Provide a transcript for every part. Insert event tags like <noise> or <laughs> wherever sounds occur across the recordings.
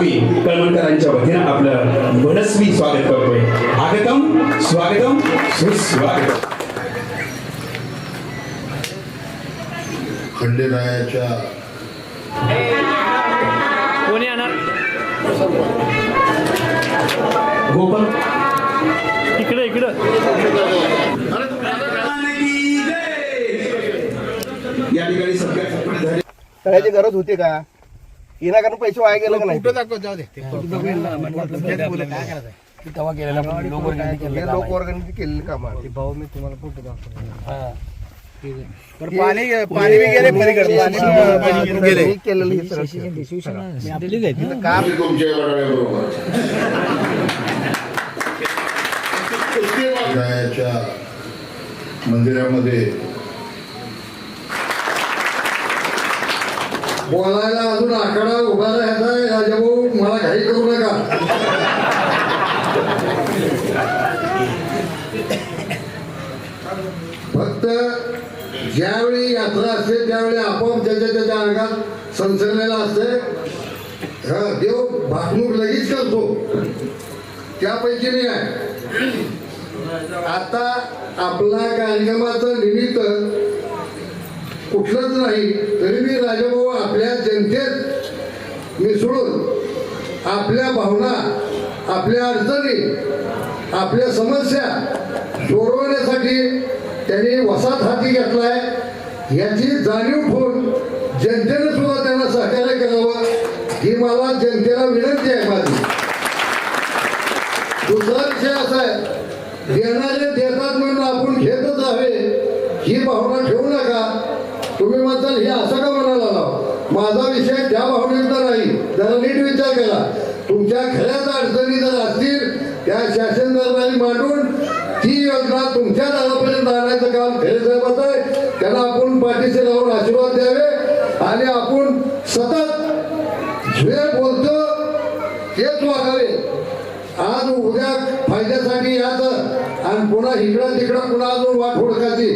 आम्ही कळवणकरांच्या वतीनं आपलं मनस्वी स्वागत करतोय. आगतम स्वागतम सुस्वागतम. खंडेरायाच्या कोणी येणार? गोपाल. इकडे इकडं. या ठिकाणी झाले करायची गरज होती का? विनाकारण पैसे वाया गेले का नाही? हे लोक वर्गाने केलेली काम भाऊ मी तुम्हाला फोटो पाणी पाणी बी गेले पलीकडे पाणी गेले. केलेलं हे सगळं. काम मी तुमच्या बरोबर. <laughs> खंडेरायाच्या मंदिरामध्ये बोलायला अजून आकडा उभा राहायचा आहे राजाभाऊ मला घाई करू नका. फक्त ज्यावेळी यात्रा असते त्यावेळी आपोआप त्याच्या त्याच्या अंगात संसरलेला असते. हा देव भागणूक लगेच करतो. त्यापैकी मी आहे. आता आपला कार्यक्रमाचं निमित्त कुठलंच नाही. तरी मी राजाभाऊ आपल्या जनतेत मिसळून आपल्या भावना आपल्या अडचणी आपल्या समस्या सोडवण्यासाठी त्यांनी वसात हाती घेतलाय. याची जाणीव ठेवून जनतेनं सुद्धा त्यांना सहकार्य करावं ही मला जनतेला विनंती आहे माझी. दुसरा विषय असा आहे देणारे देतात म्हणून आपण घेतच हवे ही भावना ठेवू नका. तुम्ही म्हणताल हे असं का म्हणाला लाव माझा विषय त्या भावनेचा नाही. जरा नीट विचार करा तुमच्या खऱ्याच अडचणी जर असतील त्या शासन दरबारी मांडून ती योजना तुमच्या दारापर्यंत आणायचं काम खरे साहेबाचं आहे. त्यांना आपण पाठीशी लावून आशीर्वाद द्यावे. आणि आपण सतत जे बोलतो तेच वागावे. आज उद्या फायद्यासाठी याचं आणि पुन्हा इकडं तिकडं पुन्हा अजून वाट हुडकायची.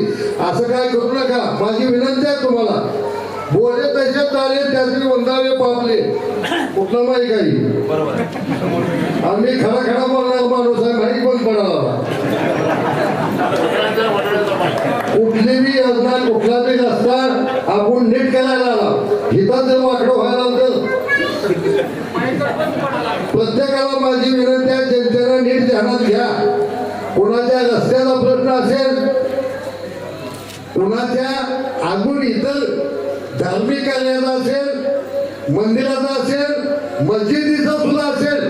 असं काय करू नका. माझी विनंती आहे तुम्हाला. बोले तसे चालेल त्यातली वंदावे पापले. कुठलं नाही काही आम्ही खरा खरा बोलणार माणूस आहे. माहीत पण पडाला कुठली बी योजना कुठला बी रस्ता आपण नीट करायला आला हिथं जर वाकडं व्हायला तर प्रत्येकाला माझी विनंती आहे. जनतेनं नीट ध्यानात घ्या. कोणाच्या रस्त्याचा प्रश्न असेल? कोणाच्या अजून इतर धार्मिक कार्याचा असेल? मंदिराचा असेल? मस्जिदीचा सुद्धा असेल?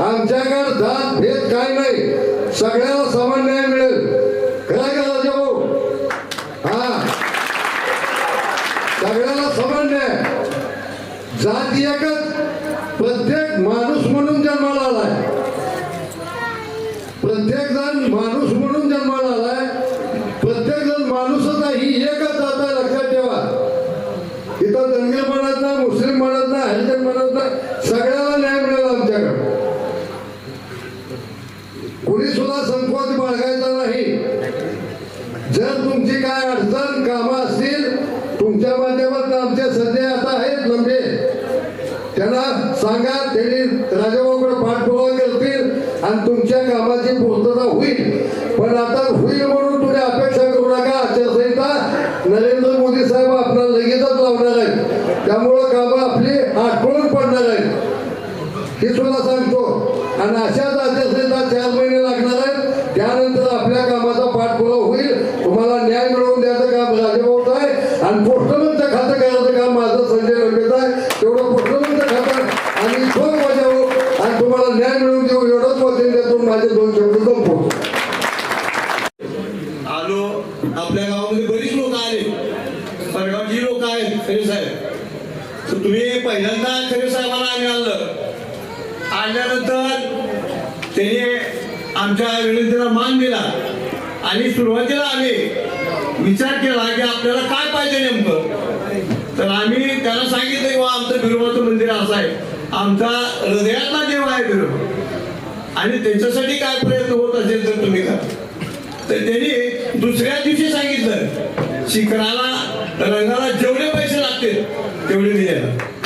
आमच्याकडे जात भेद काय नाही. सगळ्याला समान न्याय मिळेल काय करा भाऊ हा सगळ्याला समान न्याय जात एकच प्रत्येक माणूस म्हणून जन्माला आलाय प्रत्येक जण माणूस म्हणून जन्माला आलाय प्रत्येक जण माणूसच आहे ही एकच जात आहे लक्षात ठेवा इथं दंगल म्हणत ना मुस्लिम म्हणत ना हरिजन म्हणत ना सगळ्याला न्याय मिळेल आमच्याकडे कुणी सुद्धा संकोच बाळगायचा नाही जर तुमची काय अडचण कामं असतील तुमच्या माध्यमातून आमचे सध्या आता आहेत लंबे त्यांना सांगा त्यांनी राजाभाऊकडे पाठपुरावा करतील आणि तुमच्या कामाची पूर्तता होईल. पण आता होईल म्हणून तुम्ही अपेक्षा करू नका. आचारसंहिता नरेंद्र मोदी साहेब आपल्याला लगेचच लावणार आहेत. त्यामुळं कामं आपली आठवण पडणार आहेत. हे सुद्धा सांगतो. आणि अशाच आचारसंहिता चार महिने लागणार आहेत. त्यानंतर आपल्या कामाचा पाठपुरावा होईल. तुम्हाला न्याय मिळवून द्यायचं काम गावामध्ये बरीच लोक आले परगावची लोक आहेत खरे साहेब तर तुम्ही पहिल्यांदा खरे साहेबांना आम्ही आणलं. आल्यानंतर त्याने आमच्या विनंतीला मान दिला आणि सुरुवातीला आम्ही विचार केला की आपल्याला काय पाहिजे नेमकं. तर आम्ही त्याला सांगितलं की "बुवा, आमचं बिरोबाचं मंदिर असं आहे. आमचा हृदयातला देव आहे बिरोबा आणि त्यांच्यासाठी काय प्रयत्न होत असेल तर तुम्ही करा. तर त्यांनी दुसऱ्या दिवशी सांगितलं शिखराला रंगाला जेवढे पैसे लागतील तेवढे दिले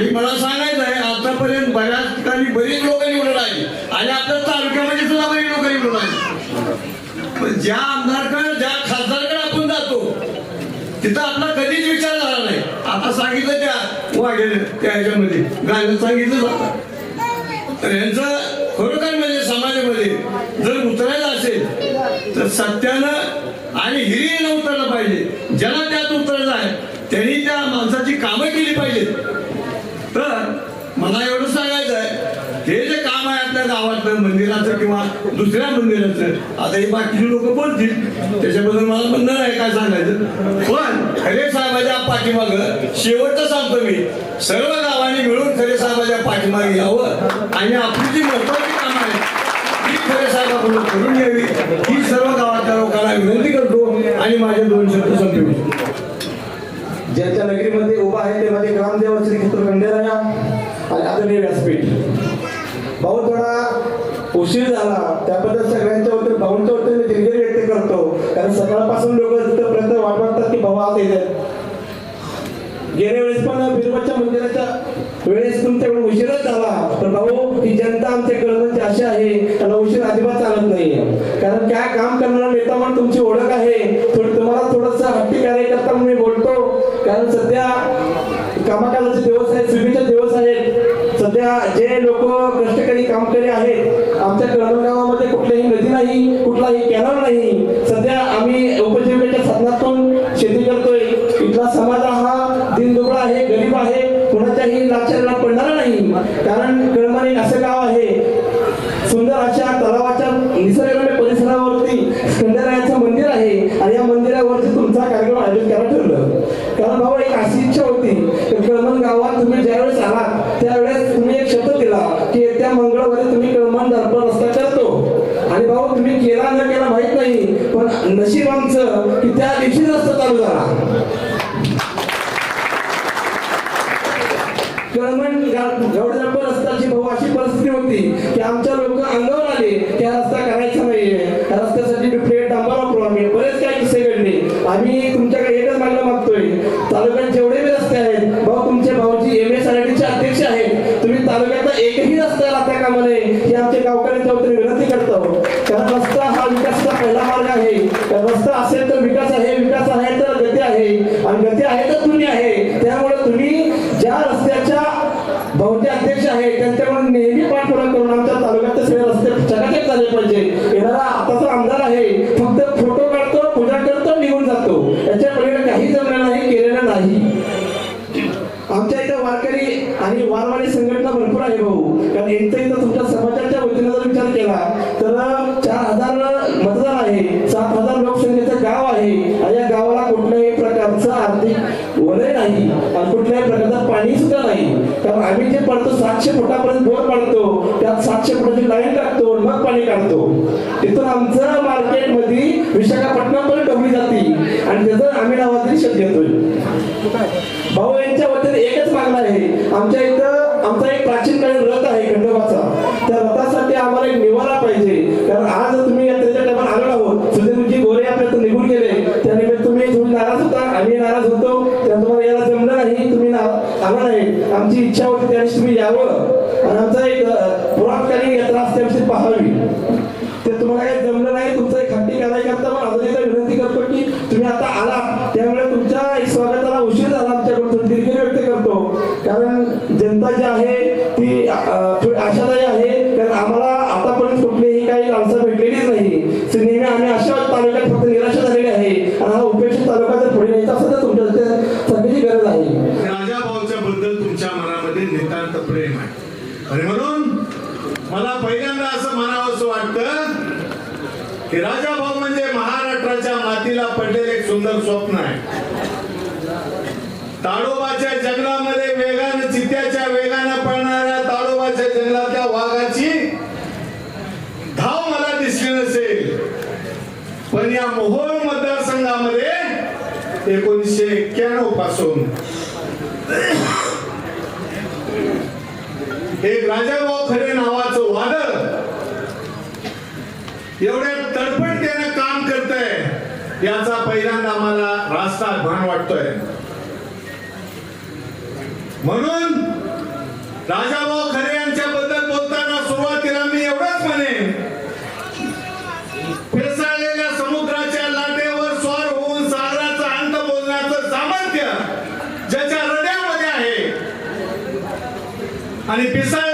आणि मला सांगायचं आहे आतापर्यंत बऱ्याच ठिकाणी बरीच लोक निवडून आली. आणि आता तालुक्यामध्ये सुद्धा बरीच लोक निवडून आली. पण ज्या आमदारकडे ज्या खासदारकडे आपण जातो तिथं आपला कधीच विचार झाला नाही. आता सांगितलं त्या वागेल त्या ह्याच्यामध्ये. गाणं सांगितलं जातं. तर यांचं खरोखर म्हणजे समाजामध्ये जर उतरायला असेल तर सत्यानं आणि हिरीनं उतरलं पाहिजे. ज्याला त्यात उतरायचं आहे त्यांनी त्या माणसाची कामं केली पाहिजेत. तर मला एवढं सांगायचं आहे हे जे काम आहे आपल्या गावातलं मंदिराचं किंवा दुसऱ्या मंदिराचं आता हे बाकीचे लोक बोलतील. त्याच्याबद्दल मला बंधन नाही काय सांगायचं. पण खरे साहेबाच्या पाठीमाग शेवटचं सांगतो मी सर्व गावांनी मिळून खरे साहेबाच्या पाठीमागे यावं आणि आपली जी महत्वाची काम आहे ती खरे साहेबाकडून करून घ्यावी. ही सर्व गावातल्या लोकांना विनंती करतो आणि माझे दोन शब्द संपवितो. ज्यांच्या नगरीमध्ये उभा आहे ते माझे ग्रामदेव श्री खेत्र खंडेराया आणि आदरणीय व्यासपीठ. भाऊ थोडा उशीर झाला त्याबद्दल सगळ्यांच्या बद्दल भाऊ वतीने मी दिलगिरी व्यक्त करतो कारण सकाळपासून लोक तिथपर्यंत वाट बघतात की भाऊ आज येतात गेल्या वेळेस पण बिरोबाच्या मंदिराच्या वेळेस तुमच्याकडून उशीरच झाला पण भाऊ ही जनता आमच्या कळवणची अशी आहे त्याला उशीर अजिबात चालत नाही कारण काय काम करणारा नेता म्हणून तुमची ओळख आहे थोडी तुम्हाला थोडस हट्टी कार्यकर्ता म्हणून मी बोलतो कारण सध्या कामाकालाचे दिवस आहेत सुविधेचे दिवस आहेत सध्या जे लोक कष्टकरी कामकरी आहेत आमच्या कळवण गावामध्ये कुठलीही नदी नाही कुठलाही कॅनल नाही. सध्या आम्ही उपजीविकेच्या साधनातून शेती करतोय. इथला समाज हा दिनदुबळा आहे गरीब आहे कोणाच्याही लाचारीला पडणारा नाही. कारण कळमण असं गाव आहे सुंदर अशा तलावाच्या निसर्गरम्य परिसरावरती स्कंदरायाचं मंदिर आहे. आणि या मंदिरावरती तुमचा कार्यक्रम आयोजित करायला ठरलं. कारण बाबा एक अशी इच्छा होती की कळमण गावात तुम्ही ज्यावेळेस आलात त्यावेळेस तुम्ही एक शब्द दिला की येत्या मंगळवारी तुम्ही कळमण दर्पण रस्ता करतो आणि भाऊ तुम्ही केला न केला माहीत नाही पण नशीब आमचं की त्या दिवशी रस्ता चालू झाला. रस्त्याची भाऊ अशी परिस्थिती होती की आमच्या लोक अंगावर आले की हा रस्ता करायचा नाहीये. रस्त्यासाठी प्लेट डांबर वापरू आम्ही बरेच काही किस्से घडले आम्ही तुमच्याकडे एकच मागणं मागतोय. तालुक्यात जेवढे बी रस्ते आहेत भाऊ रस्ता राहत्या कामा नये ही आमच्या गावकऱ्यांच्या वतीने विनंती करतो. कारण रस्ता हा विकासाचा पहिला मार्ग आहे. तर रस्ता असेल तर विकास आहे विकास आहे तर गती आहे. आणि गती आहे तर तुम्ही आहे. त्यामुळे तुम्ही ज्या रस्त्याच्या भाऊचे अध्यक्ष आहे त्यांच्याकडून आम्ही जे पडतो सातशे फुटापर्यंत बोर पडतो. त्यात सातशे फुटाची लाईन टाकतो मग पाणी काढतो. तिथून आमचं मार्केटमध्ये विशाखापट्टणम पण डबली जाते. आणि त्याचं आम्ही नावातरी शेत घेतोय. भाऊ यांच्या वतीने एकच मागणं आहे. आमच्या इथं आमचा एक प्राचीन काळी रथ आहे खंडोबाचा. त्या रथासाठी आम्हाला एक निवारा पाहिजे. कारण आज आमची इच्छा होती त्या तुम्ही यावं. आणि आमचा एक पुरातकालीन यात्रा असते पाहावी. ते तुम्हाला काही जमलं नाही तुमचं एक करायची आता पण अजून एकदा विनंती करतो की तुम्ही आता आला. त्यामुळे तुमच्या स्वागताला उशीर झाला आमच्याकडून. थोडी दिलगिरी व्यक्त करतो. कारण जनता जी आहे वाटतं की राजा भाऊ म्हणजे महाराष्ट्राच्या मातीला पडलेले एक सुंदर स्वप्न आहे. ताडोबाच्या जंगलामध्ये वेगानं चित्त्याच्या वेगानं पळणाऱ्या ताडोबाच्या जंगलातल्या वाघाची धाव मला दिसली नसेल. पण या मोहोळ मतदारसंघामध्ये एकोणीसशे एक्क्याण्णवपासून एक राजाभाऊ खरे नावाचं वादळ एवढ्या तडफडतेनं काम करत आहे याचा पहिल्यांदा आम्हाला रास्ता भान वाटतोय. म्हणून राजाभाऊ खरे यांच्याबद्दल बोलताना सुरुवातीला मी एवढंच म्हणेन फेसाळलेल्या समुद्राच्या लाटेवर स्वार होऊन सागराचा अंत बोलण्याचं सामर्थ्य ज्याच्या हृदयामध्ये आहे आणि पिसाळ